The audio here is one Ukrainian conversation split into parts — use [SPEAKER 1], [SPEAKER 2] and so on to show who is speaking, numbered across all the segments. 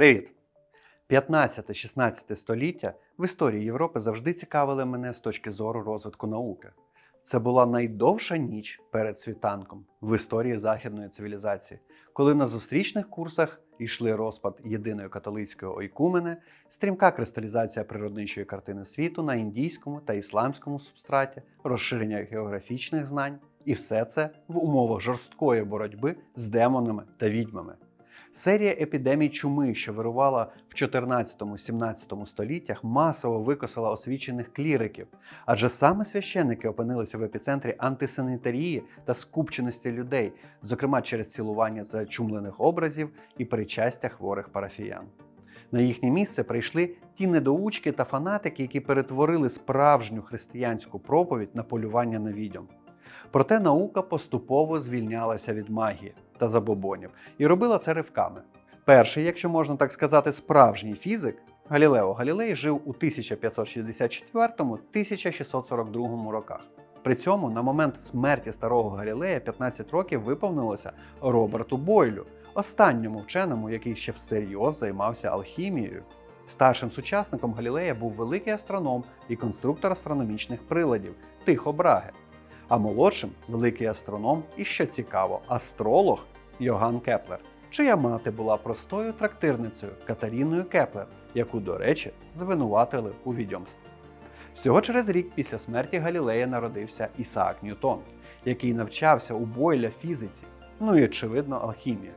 [SPEAKER 1] Привіт! 15-16 століття в історії Європи завжди цікавили мене з точки зору розвитку науки. Це була найдовша ніч перед світанком в історії західної цивілізації, коли на зустрічних курсах йшли розпад єдиної католицької ойкумени, стрімка кристалізація природничої картини світу на індійському та ісламському субстраті, розширення географічних знань, і все це в умовах жорсткої боротьби з демонами та відьмами. Серія епідемій чуми, що вирувала в 14-17 століттях, масово викосила освічених кліриків, адже саме священники опинилися в епіцентрі антисанітарії та скупченості людей, зокрема через цілування зачумлених образів і причастя хворих парафіян. На їхнє місце прийшли ті недоучки та фанатики, які перетворили справжню християнську проповідь на полювання на відьом. Проте наука поступово звільнялася від магії та забобонів і робила це ривками. Перший, якщо можна так сказати, справжній фізик Галілео Галілей жив у 1564-1642 роках. При цьому на момент смерті старого Галілея 15 років виповнилося Роберту Бойлю, останньому вченому, який ще всерйоз займався алхімією. Старшим сучасником Галілея був великий астроном і конструктор астрономічних приладів Тихо Браге. А молодшим великий астроном і що цікаво, астролог Йоган Кеплер, чия мати була простою трактирницею Катаріною Кеплер, яку, до речі, звинуватили у відьомстві. Всього через рік після смерті Галілея народився Ісаак Ньютон, який навчався у Бойля фізиці, ну і очевидно, алхімії,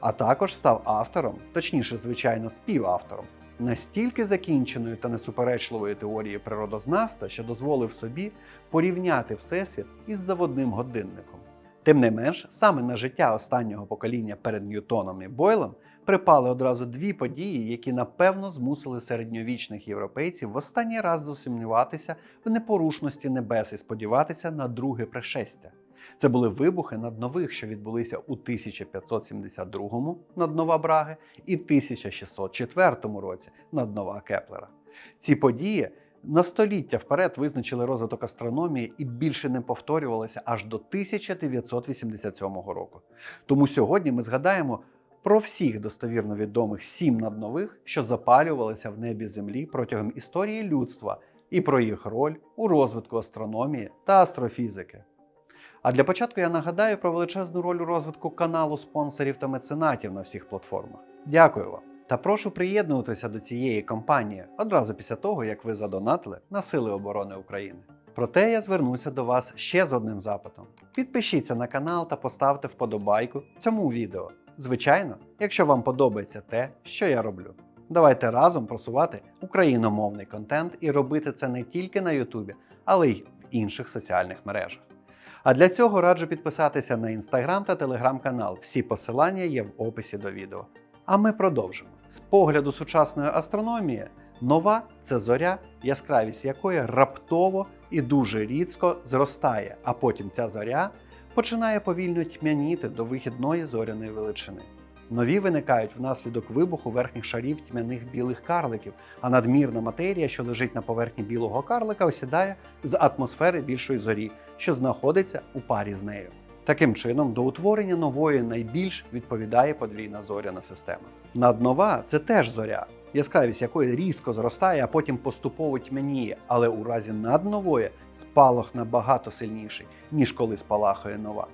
[SPEAKER 1] а також став автором, точніше, звичайно, співавтором настільки закінченої та несуперечливої теорії природознавства, що дозволив собі порівняти всесвіт із заводним годинником. Тим не менш, саме на життя останнього покоління перед Ньютоном і Бойлем припали одразу дві події, які напевно змусили середньовічних європейців в останній раз засумніватися в непорушності небес і сподіватися на друге пришестя. Це були вибухи над нових, що відбулися у 1572 над Нова Браги і 1604 році над Нова Кеплера. Ці події на століття вперед визначили розвиток астрономії і більше не повторювалися аж до 1987 року. Тому сьогодні ми згадаємо про всіх достовірно відомих сім наднових, що запалювалися в небі Землі протягом історії людства, і про їх роль у розвитку астрономії та астрофізики. А для початку я нагадаю про величезну роль у розвитку каналу спонсорів та меценатів на всіх платформах. Дякую вам! Та прошу приєднуватися до цієї кампанії одразу після того, як ви задонатили на Сили оборони України. Проте я звернуся до вас ще з одним запитом: підпишіться на канал та поставте вподобайку цьому відео. Звичайно, якщо вам подобається те, що я роблю. Давайте разом просувати україномовний контент і робити це не тільки на Ютубі, але й в інших соціальних мережах. А для цього раджу підписатися на інстаграм та телеграм-канал. Всі посилання є в описі до відео. А ми продовжимо. З погляду сучасної астрономії, нова це зоря, яскравість якої раптово і дуже рідко зростає, а потім ця зоря починає повільно тьмяніти до вихідної зоряної величини. Нові виникають внаслідок вибуху верхніх шарів тьмяних білих карликів, а надмірна матерія, що лежить на поверхні білого карлика, осідає з атмосфери більшої зорі, що знаходиться у парі з нею. Таким чином, до утворення нової найбільш відповідає подвійна зоряна система. Наднова це теж зоря, яскравість якої різко зростає, а потім поступово тьмяніє, але у разі наднової спалах набагато сильніший, ніж коли спалахує нова.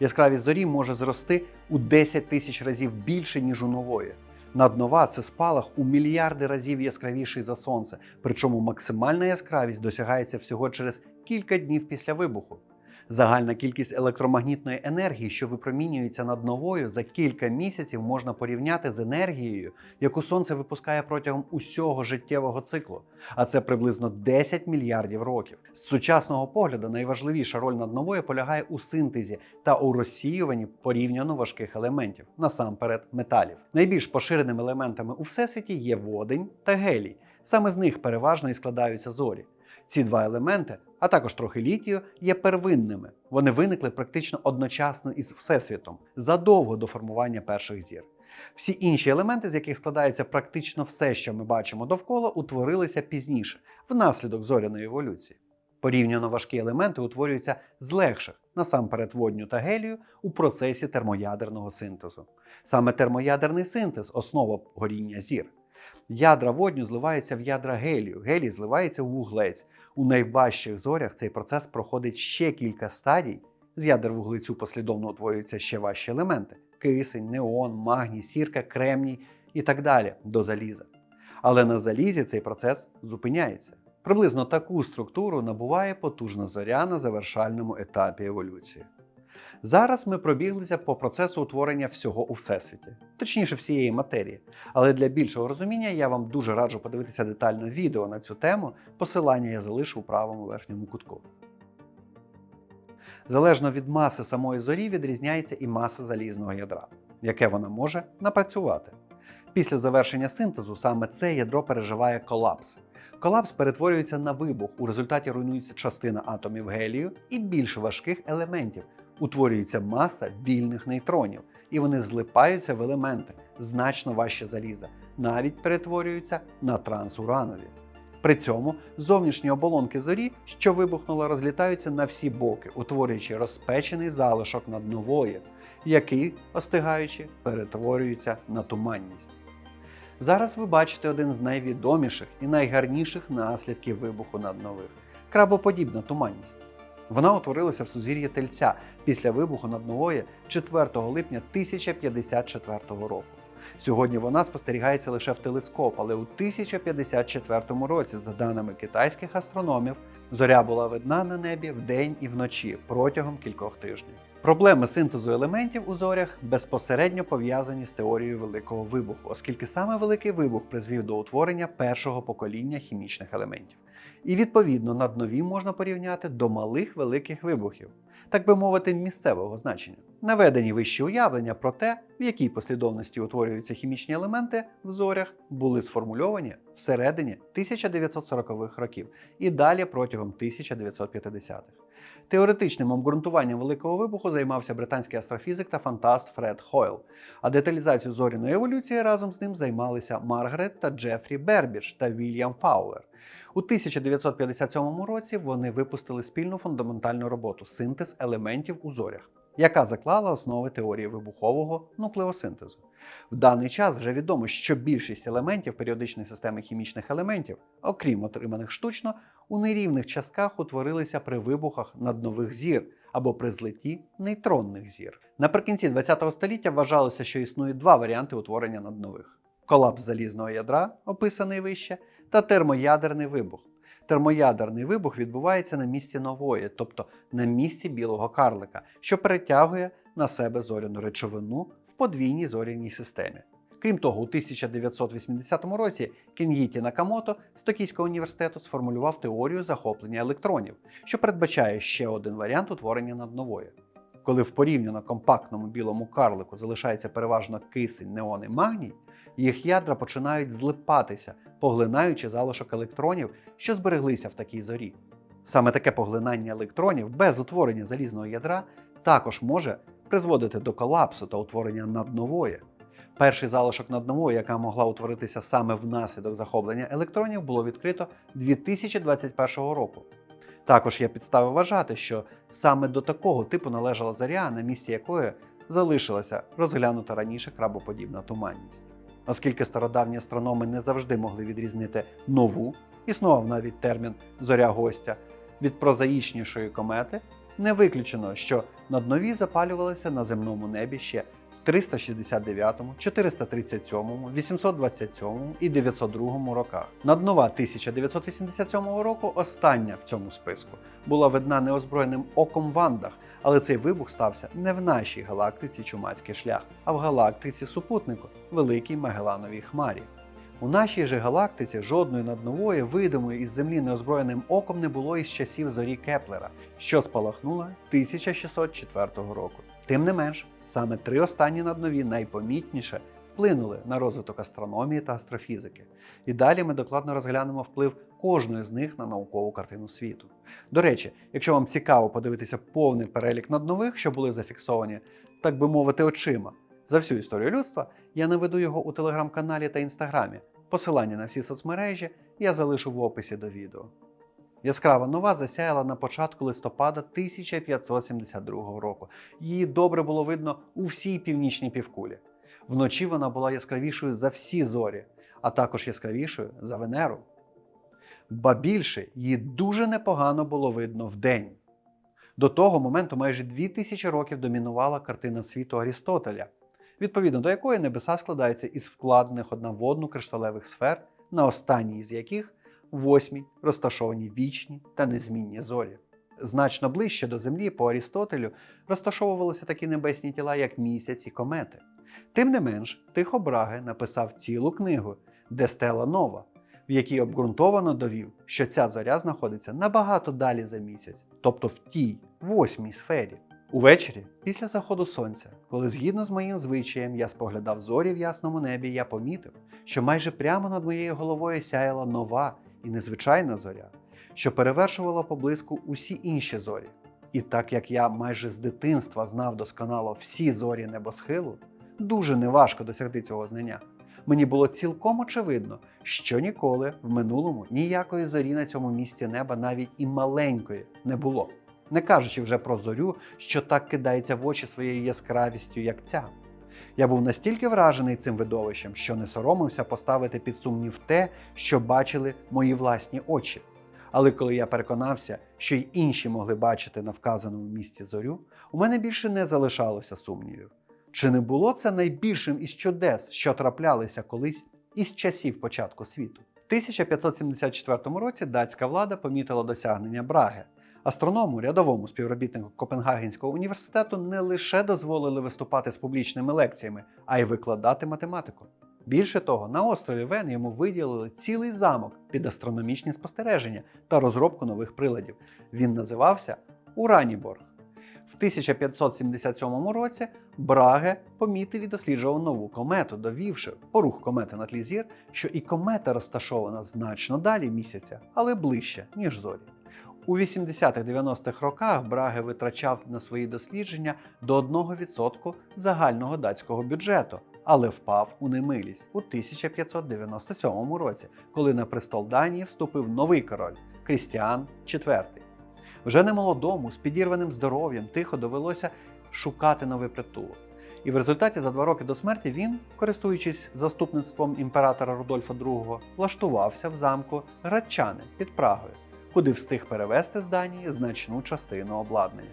[SPEAKER 1] Яскравість зорі може зрости у 10 тисяч разів більше, ніж у нової. Наднова це спалах у мільярди разів яскравіший за сонце, причому максимальна яскравість досягається всього через кілька днів після вибуху. Загальна кількість електромагнітної енергії, що випромінюється над новою, за кілька місяців можна порівняти з енергією, яку сонце випускає протягом усього життєвого циклу, а це приблизно 10 мільярдів років. З сучасного погляду найважливіша роль наднової полягає у синтезі та у розсіюванні порівняно важких елементів, насамперед металів. Найбільш поширеними елементами у всесвіті є водень та гелій. Саме з них переважно і складаються зорі. Ці два елементи, а також трохи літію, є первинними. Вони виникли практично одночасно із Всесвітом задовго до формування перших зір. Всі інші елементи, з яких складається практично все, що ми бачимо довкола, утворилися пізніше, внаслідок зоряної еволюції. Порівняно важкі елементи утворюються з легших, насамперед водню та гелію, у процесі термоядерного синтезу. Саме термоядерний синтез основа горіння зір. Ядра водню зливаються в ядра гелію, гелій зливається у вуглець. У найважчих зорях цей процес проходить ще кілька стадій. З ядер вуглецю послідовно утворюються ще важчі елементи: кисень, неон, магній, сірка, кремній і так далі до заліза. Але на залізі цей процес зупиняється. Приблизно таку структуру набуває потужна зоря на завершальному етапі еволюції. Зараз ми пробіглися по процесу утворення всього у всесвіті, точніше всієї матерії. Але для більшого розуміння я вам дуже раджу подивитися детально відео на цю тему. Посилання я залишу у правому верхньому кутку. Залежно від маси самої зорі відрізняється і маса залізного ядра, яке вона може напрацювати. Після завершення синтезу саме це ядро переживає колапс. Колапс перетворюється на вибух, у результаті руйнується частина атомів гелію і більш важких елементів. Утворюється маса вільних нейтронів, і вони злипаються в елементи значно важче заліза, навіть перетворюються на трансуранові. При цьому зовнішні оболонки зорі, що вибухнули, розлітаються на всі боки, утворюючи розпечений залишок наднової, який, остигаючи, перетворюється на туманність. Зараз ви бачите один з найвідоміших і найгарніших наслідків вибуху наднових крабоподібна туманність. Вона утворилася в сузір'ї Тельця після вибуху наднової 4 липня 1054 року. Сьогодні вона спостерігається лише в телескоп, але у 1054 році, за даними китайських астрономів, зоря була видна на небі вдень і вночі протягом кількох тижнів. Проблеми синтезу елементів у зорях безпосередньо пов'язані з теорією великого вибуху, оскільки саме великий вибух призвів до утворення першого покоління хімічних елементів. І відповідно наднові можна порівняти до малих великих вибухів, так би мовити, місцевого значення. Наведені вищі уявлення про те, в якій послідовності утворюються хімічні елементи в зорях, були сформульовані всередині 1940-х років і далі протягом 1950-х. Теоретичним обґрунтуванням великого вибуху займався британський астрофізик та фантаст Фред Хойл, а деталізацією зоряної еволюції разом з ним займалися Маргарет та Джефрі Бербідж та Вільям Фаулер. У 1957 році вони випустили спільну фундаментальну роботу Синтез елементів у зорях, яка заклала основи теорії вибухового нуклеосинтезу. В даний час вже відомо, що більшість елементів періодичної системи хімічних елементів, окрім отриманих штучно, у нерівних частках утворилися при вибухах наднових зір або при злитті нейтронних зір. Наприкінці ХХ століття вважалося, що існує два варіанти утворення наднових: колапс залізного ядра, описаний вище, та термоядерний вибух. Термоядерний вибух відбувається на місці нової, тобто на місці білого карлика, що перетягує на себе зоряну речовину в подвійній зоряній системі. Крім того, у 1980 році Кенгіті Накамото з Токійського університету сформулював теорію захоплення електронів, що передбачає ще один варіант утворення наднової. Коли в порівняно компактному білому карлику залишається переважно кисень, неон і магній, їх ядра починають злипатися, поглинаючи залишок електронів, що збереглися в такій зорі. Саме таке поглинання електронів без утворення залізного ядра також може призводити до колапсу та утворення наднової. Перший залишок наднової, яка могла утворитися саме внаслідок захоплення електронів, було відкрито 2021 року. Також є підстави вважати, що саме до такого типу належала зоря, на місці якої залишилася розглянута раніше крабоподібна туманність. Оскільки стародавні астрономи не завжди могли відрізнити нову, існував навіть термін зоря гостя від прозаїчнішої комети, не виключено, що наднові запалювалися на земному небі ще 369, 437, 827 і 902 роках. Наднова 1987 року, остання в цьому списку, була видна неозброєним оком Вандах, але цей вибух стався не в нашій галактиці Чумацький шлях, а в галактиці супутнику Великій Магелановій Хмарі. У нашій же галактиці жодної наднової, видимої із Землі неозброєним оком не було із часів зорі Кеплера, що спалахнула 1604 року. Тим не менш, саме три останні наднові найпомітніше вплинули на розвиток астрономії та астрофізики. І далі ми докладно розглянемо вплив кожної з них на наукову картину світу. До речі, якщо вам цікаво подивитися повний перелік наднових, що були зафіксовані, так би мовити, очима за всю історію людства, я наведу його у телеграм-каналі та інстаграмі. Посилання на всі соцмережі я залишу в описі до відео. Яскрава нова засяяла на початку листопада 1572 року. Її добре було видно у всій північній півкулі. Вночі вона була яскравішою за всі зорі, а також яскравішою за Венеру. Ба більше її дуже непогано було видно вдень. До того моменту майже 2000 років домінувала картина світу Арістотеля, відповідно до якої небеса складаються із вкладених одна в одну кришталевих сфер, на останній з яких восьмій розташовані вічні та незмінні зорі. Значно ближче до Землі по Арістотелю розташовувалися такі небесні тіла, як місяць і комети. Тим не менш, Тихо Браге написав цілу книгу Де стела нова, в якій обґрунтовано довів, що ця зоря знаходиться набагато далі за місяць, тобто в тій восьмій сфері. Увечері, після заходу сонця, коли згідно з моїм звичаєм я споглядав зорі в ясному небі, я помітив, що майже прямо над моєю головою сяяла нова і незвичайна зоря, що перевершувала поблизку усі інші зорі. І так як я майже з дитинства знав досконало всі зорі небосхилу, дуже неважко досягти цього знання. Мені було цілком очевидно, що ніколи в минулому ніякої зорі на цьому місці неба навіть і маленької не було. Не кажучи вже про зорю, що так кидається в очі своєю яскравістю, як ця. Я був настільки вражений цим видовищем, що не соромився поставити під сумнів те, що бачили мої власні очі. Але коли я переконався, що й інші могли бачити на вказаному місці зорю, у мене більше не залишалося сумнівів. Чи не було це найбільшим із чудес, що траплялися колись із часів початку світу? В 1574 році датська влада помітила досягнення Браге. Астроному, рядовому співробітнику Копенгагенського університету не лише дозволили виступати з публічними лекціями, а й викладати математику. Більше того, на острові Вен йому виділили цілий замок під астрономічні спостереження та розробку нових приладів. Він називався Ураніборг. В 1577 році Браге помітив і досліджував нову комету, довівши по рух комети на тлі зір, що і комета розташована значно далі місяця, але ближче, ніж зорі. У 80-90-х роках Браге витрачав на свої дослідження до 1% загального датського бюджету, але впав у немилість у 1597 році, коли на престол Данії вступив новий король Крістіан IV. Вже немолодому, з підірваним здоров'ям, тихо довелося шукати новий притулок. І в результаті за два роки до смерті він, користуючись заступництвом імператора Рудольфа II, влаштувався в замку Градчани під Прагою, куди встиг перевезти з Данії значну частину обладнання.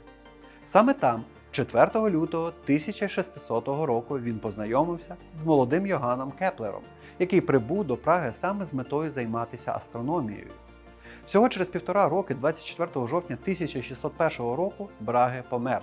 [SPEAKER 1] Саме там, 4 лютого 1600 року, він познайомився з молодим Йоганом Кеплером, який прибув до Праги саме з метою займатися астрономією. Всього через півтора роки, 24 жовтня 1601 року, Браге помер.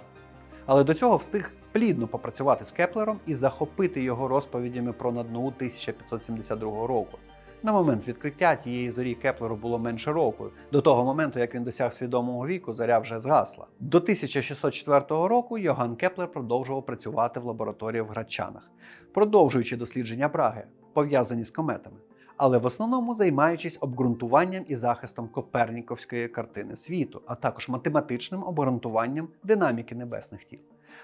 [SPEAKER 1] Але до цього встиг плідно попрацювати з Кеплером і захопити його розповідями про наднову 1572 року. На момент відкриття тієї зорі Кеплеру було менше року. До того моменту, як він досяг свідомого віку, зоря вже згасла. До 1604 року Йоган Кеплер продовжував працювати в лабораторії в Градчанах, продовжуючи дослідження Браги, пов'язані з кометами але в основному займаючись обґрунтуванням і захистом коперніковської картини світу, а також математичним обґрунтуванням динаміки небесних тіл.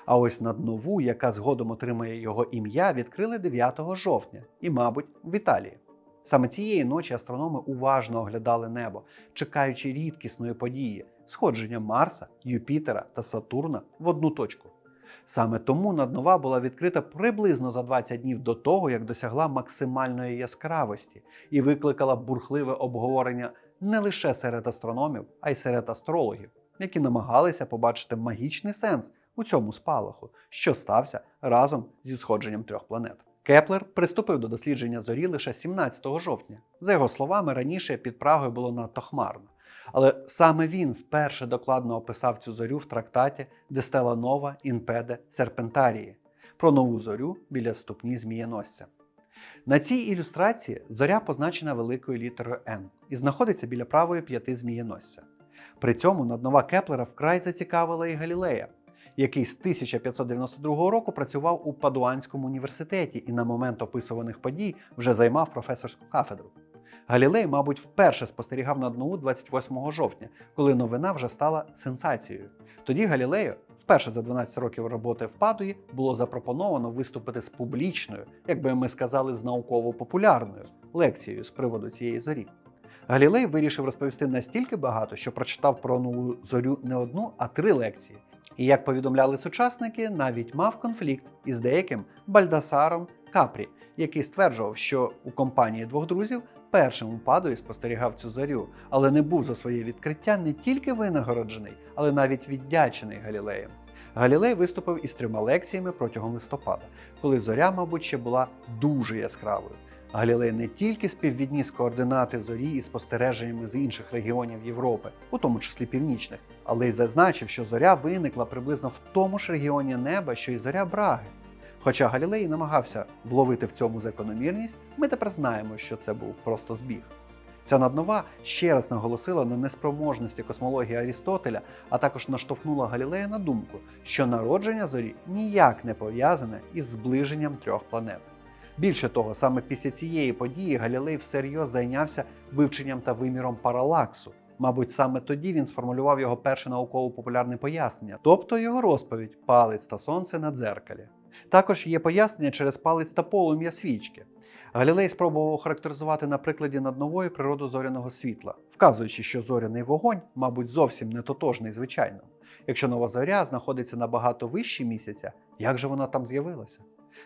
[SPEAKER 1] А ось над нову, яка згодом отримає його ім'я, відкрили 9 жовтня і, мабуть, в Італії. Саме цієї ночі астрономи уважно оглядали небо, чекаючи рідкісної події сходження Марса, Юпітера та Сатурна в одну точку. Саме тому наднова була відкрита приблизно за 20 днів до того, як досягла максимальної яскравості і викликала бурхливе обговорення не лише серед астрономів, а й серед астрологів, які намагалися побачити магічний сенс у цьому спалаху, що стався разом зі сходженням трьох планет. Кеплер приступив до дослідження зорі лише 17 жовтня. За його словами, раніше під Прагою було надто хмарно. Але саме він вперше докладно описав цю зорю в трактаті «De Stella Nova in Pede Serpentarii» про нову зорю біля ступні змієносця. На цій ілюстрації зоря позначена великою літерою N і знаходиться біля правої п'яти змієносця. При цьому наднова Кеплера вкрай зацікавила і Галілея, який з 1592 року працював у Падуанському університеті і на момент описуваних подій вже займав професорську кафедру. Галілей, мабуть, вперше спостерігав над нову 28 жовтня, коли новина вже стала сенсацією. Тоді Галілею, вперше за 12 років роботи в Падуї, було запропоновано виступити з публічною, як би ми сказали, з науково-популярною лекцією з приводу цієї зорі. Галілей вирішив розповісти настільки багато, що прочитав про нову зорю не одну, а три лекції. І як повідомляли сучасники, навіть мав конфлікт із деяким Бальдасаром Капрі, який стверджував, що у компанії двох друзів першим у падуї спостерігав цю зорю, але не був за своє відкриття не тільки винагороджений, але навіть віддячений Галілеєм. Галілей виступив із трьома лекціями протягом листопада, коли зоря, мабуть, ще була дуже яскравою. Галілей не тільки співвідніс координати зорі із спостереженнями з інших регіонів Європи, у тому числі північних, але й зазначив, що зоря виникла приблизно в тому ж регіоні неба, що й зоря Браги. Хоча Галілей намагався вловити в цьому закономірність, ми тепер знаємо, що це був просто збіг. Ця наднова ще раз наголосила на неспроможності космології Арістотеля, а також наштовхнула Галілея на думку, що народження зорі ніяк не пов'язане із зближенням трьох планет. Більше того, саме після цієї події Галілей всерйоз зайнявся вивченням та виміром паралаксу. Мабуть, саме тоді він сформулював його перше науково-популярне пояснення, тобто його розповідь Палець та сонце на дзеркалі. Також є пояснення через палець та полум'я свічки. Галілей спробував охарактеризувати на прикладі наднової природу зоряного світла, вказуючи, що зоряний вогонь, мабуть, зовсім не тотожний звичайно. Якщо нова зоря знаходиться набагато вище місяця, як же вона там з'явилася?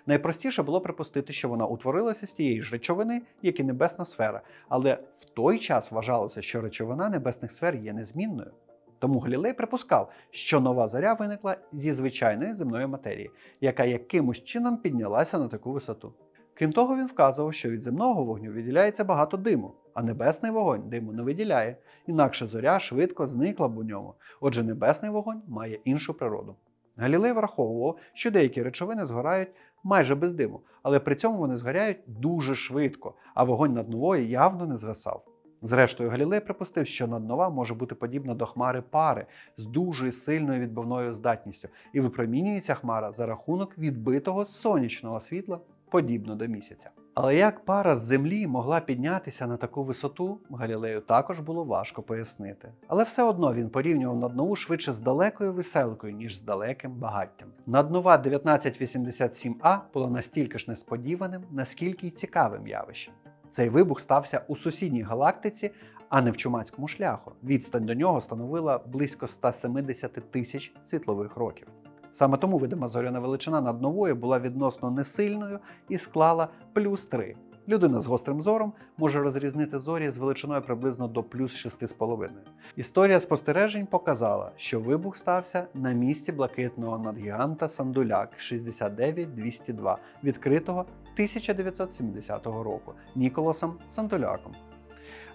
[SPEAKER 1] Найпростіше було припустити, що вона утворилася з тієї ж речовини, як і небесна сфера, але в той час вважалося, що речовина небесних сфер є незмінною. Тому Галілей припускав, що нова зоря виникла зі звичайної земної матерії, яка якимось чином піднялася на таку висоту. Крім того, він вказував, що від земного вогню виділяється багато диму, а небесний вогонь диму не виділяє, інакше зоря швидко зникла б у ньому. Отже, небесний вогонь має іншу природу. Галілей враховував, що деякі речовини згорають майже без диму, але при цьому вони згоряють дуже швидко, а вогонь над новою явно не згасав. Зрештою, Галілей припустив, що наднова може бути подібна до хмари пари з дуже сильною відбивною здатністю, і випромінюється хмара за рахунок відбитого сонячного світла, подібно до місяця. Але як пара з землі могла піднятися на таку висоту, Галілею також було важко пояснити. Але все одно він порівнював наднову швидше з далекою веселкою, ніж з далеким багаттям. Наднова 1987А була настільки ж несподіваним, наскільки й цікавим явищем. Цей вибух стався у сусідній галактиці, а не в чумацькому шляху. Відстань до нього становила близько 170 тисяч світлових років. Саме тому видима зоряна величина над новою була відносно несильною і склала плюс 3. Людина з гострим зором може розрізнити зорі з величиною приблизно до плюс 6,5. Історія спостережень показала, що вибух стався на місці блакитного надгіганта Сандуляк 69202, відкритого 1970 року Ніколасом Сандуляком.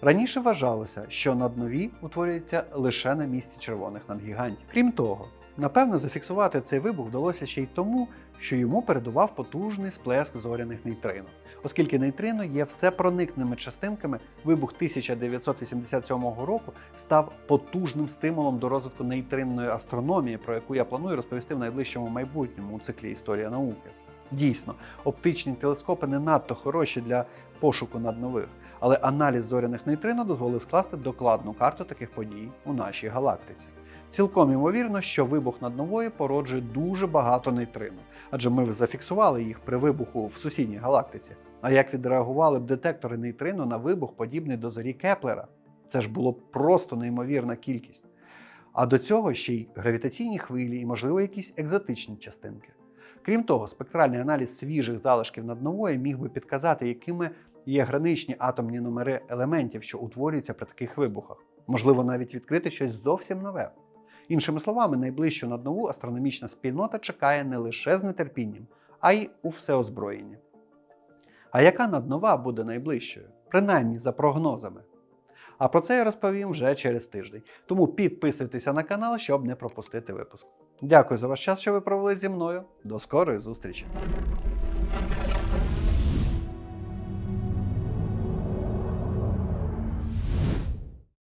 [SPEAKER 1] Раніше вважалося, що наднові утворюються лише на місці червоних надгігантів. Крім того, напевно, зафіксувати цей вибух вдалося ще й тому, що йому передував потужний сплеск зоряних нейтрино. Оскільки нейтрино є всепроникними частинками, вибух 1987 року став потужним стимулом до розвитку нейтринної астрономії, про яку я планую розповісти в найближчому майбутньому у циклі Історія науки. Дійсно, оптичні телескопи не надто хороші для пошуку наднових, але аналіз зоряних нейтрино дозволив скласти докладну карту таких подій у нашій галактиці. Цілком ймовірно, що вибух над новою породжує дуже багато нейтрино, адже ми зафіксували їх при вибуху в сусідній галактиці. А як відреагували б детектори нейтрино на вибух, подібний до зорі Кеплера? Це ж було просто неймовірна кількість. А до цього ще й гравітаційні хвилі і, можливо, якісь екзотичні частинки. Крім того, спектральний аналіз свіжих залишків наднової міг би підказати, якими є граничні атомні номери елементів, що утворюються при таких вибухах. Можливо, навіть відкрити щось зовсім нове. Іншими словами, найближчу наднову астрономічна спільнота чекає не лише з нетерпінням, а й у всеозброєнні. А яка наднова буде найближчою? Принаймні за прогнозами. А про це я розповім вже через тиждень. Тому підписуйтеся на канал, щоб не пропустити випуск. Дякую за ваш час, що ви провели зі мною. До скорої зустрічі!